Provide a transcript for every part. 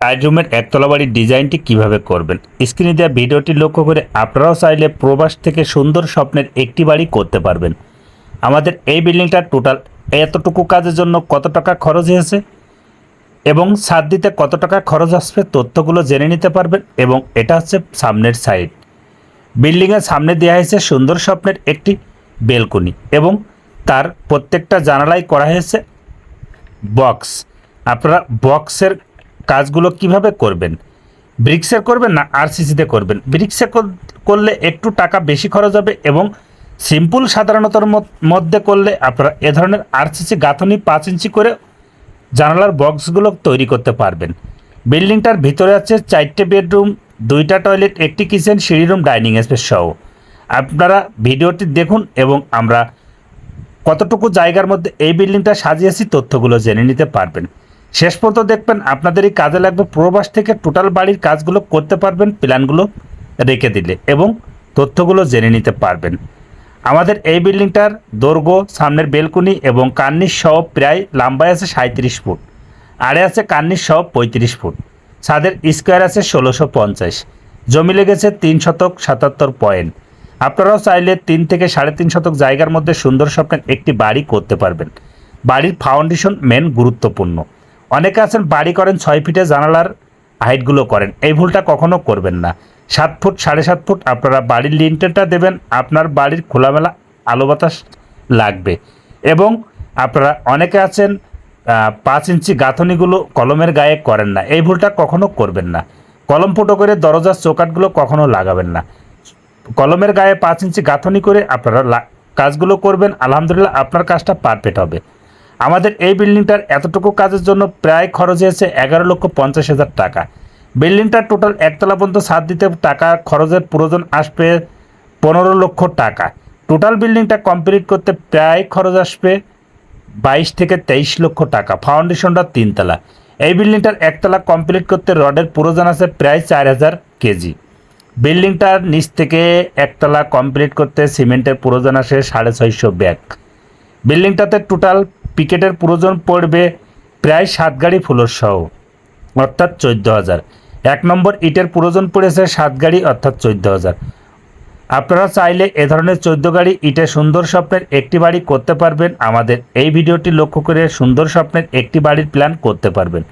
আইড্রুমের একতলা বাড়ির ডিজাইনটি কীভাবে করবেন? স্ক্রিনে দেওয়া ভিডিওটি লক্ষ্য করে আপনারাও চাইলে প্রবাস থেকে সুন্দর স্বপ্নের একটি বাড়ি করতে পারবেন। আমাদের এই বিল্ডিংটার টোটাল এতটুকু কাজের জন্য কত টাকা খরচ হয়েছে? এবং ছাদ দিতে কত টাকা খরচ আসবে তথ্যগুলো জেনে নিতে পারবেন এবং এটা হচ্ছে সামনের সাইড বিল্ডিংয়ের সামনে দেওয়া হয়েছে সুন্দর স্বপ্নের একটি বেলকনি এবং তার প্রত্যেকটা জানালাই করা হয়েছে বক্স আপনারা বক্সের কাজগুলো কীভাবে করবেন? ব্রিক্সে করবেন না আরসিসিতে করবেন? ব্রিক্সে করলে একটু টাকা বেশি খরচ হবে এবং সিম্পল সাধারণতর মধ্যে করলে আপনারা এ ধরনের আরসিসি গাঁথনি পাঁচ ইঞ্চি করে জানালার বক্সগুলো তৈরি করতে পারবেন। বিল্ডিংটার ভিতরে আছে চারটে বেডরুম, দুইটা টয়লেট, একটি কিচেন, সিঁড়ি রুম, ডাইনিং স্পেস সহ। আপনারা ভিডিওটি দেখুন এবং আমরা কতটুকু জায়গার মধ্যে এই বিল্ডিংটা সাজিয়েছি তথ্যগুলো জেনে নিতে পারবেন। শেষ পর্যন্ত দেখবেন আপনাদেরই কাজে লাগবে প্রবাস থেকে টোটাল বাড়ির কাজগুলো করতে পারবেন, প্ল্যানগুলো রেখে দিলে এবং তথ্যগুলো জেনে নিতে পারবেন। আমাদের এই বিল্ডিংটার দৈর্ঘ্য, সামনের বেলকুনি এবং কার্নিশ সহ প্রায় লম্বায় আছে সাঁত্রিশ ফুট। আড়ে আছে কার্নিশ সহ পঁয়ত্রিশ ফুট। ছাদের স্কোয়ার আছে ষোলোশো পঞ্চাশ। জমি লেগেছে তিন শতক সাতাত্তর পয়েন্ট। আপনারাও চাইলে তিন থেকে সাড়ে তিন শতক জায়গার মধ্যে সুন্দর স্বপ্নের একটি বাড়ি করতে পারবেন। বাড়ির ফাউন্ডেশন মেন গুরুত্বপূর্ণ। অনেকে আছেন বাড়ি করেন ছয় ফিটে জানালার হাইটগুলো করেন। এই ভুলটা কখনো করবেন না। সাত ফুট, সাড়ে সাত ফুট আপনারা বাড়ির লিন্টেনটা দেবেন, আপনার বাড়ির খোলামেলা আলো বাতাস লাগবে। এবং আপনারা অনেকে আছেন পাঁচ ইঞ্চি গাঁথনিগুলো কলমের গায়ে করেন না। এই ভুলটা কখনো করবেন না। কলম ফুটো করে দরজার চৌকাটগুলো কখনো লাগাবেন না। কলমের গায়ে পাঁচ ইঞ্চি গাঁথনি করে আপনারা কাজগুলো করবেন। আলহামদুলিল্লাহ আপনার কাজটা পারফেক্ট হবে। আমাদের এই বিল্ডিংটার এতটুকু কাজের জন্য প্রায় খরচ হয়েছে এগারো লক্ষ পঞ্চাশ হাজার টাকা। বিল্ডিংটার টোটাল একতলা পর্যন্ত ছাদ দিতে টাকা খরচের প্রয়োজন আসবে পনেরো লক্ষ টাকা। টোটাল বিল্ডিংটা কমপ্লিট করতে প্রায় খরচ আসবে বাইশ থেকে তেইশ লক্ষ টাকা। ফাউন্ডেশনটা তিনতলা। এই বিল্ডিংটার একতলা কমপ্লিট করতে রডের প্রয়োজন আছে প্রায় চার হাজার কেজি। বিল্ডিংটার নিচ থেকে একতলা কমপ্লিট করতে সিমেন্টের প্রয়োজন আসে সাড়ে ছয়শো ব্যাগ। বিল্ডিংটাতে টোটাল পিকেটের প্রয়োজন পড়বে প্রায় সাত গাড়ি ফুলোর সহ, অর্থাৎ চোদ্দ হাজার। এক নম্বর ইটের প্রয়োজন পড়েছে সাত গাড়ি, অর্থাৎ চোদ্দ হাজার। আপনারা চাইলে এ ধরনের চোদ্দ গাড়ি ইটে সুন্দর স্বপ্নের একটি বাড়ি করতে পারবেন। আমাদের এই ভিডিওটি লক্ষ্য করে সুন্দর স্বপ্নের একটি বাড়ির প্ল্যান করতে পারবেন।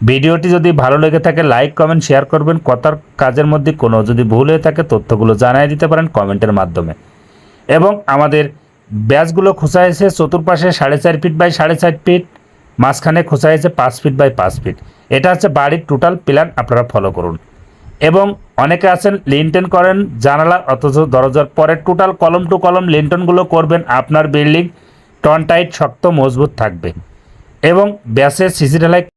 ভিডিওটি যদি ভালো লেগে থাকে, লাইক, কমেন্ট, শেয়ার করবেন। কথার কাজের মধ্যে কোনো যদি ভুল হয়ে থাকে, তথ্যগুলো জানিয়ে দিতে পারেন কমেন্টের মাধ্যমে। এবং আমাদের ব্যাচগুলো খোঁচা হয়েছে চতুর্পাশে সাড়ে চার ফিট বাই সাড়ে চার ফিট, মাঝখানে খোঁচা হয়েছে পাঁচ ফিট বাই পাঁচ ফিট। এটা হচ্ছে বাড়ির টোটাল প্ল্যান আপনারা ফলো করুন। এবং অনেকে আছেন লিন্টেন করেন জানালা অথচ দরজার পরে টোটাল কলম টু কলম লিন্টনগুলো করবেন, আপনার বিল্ডিং টন টাইট শক্ত, মজবুত থাকবে। এবং ব্যাসে সিসি ঢালাই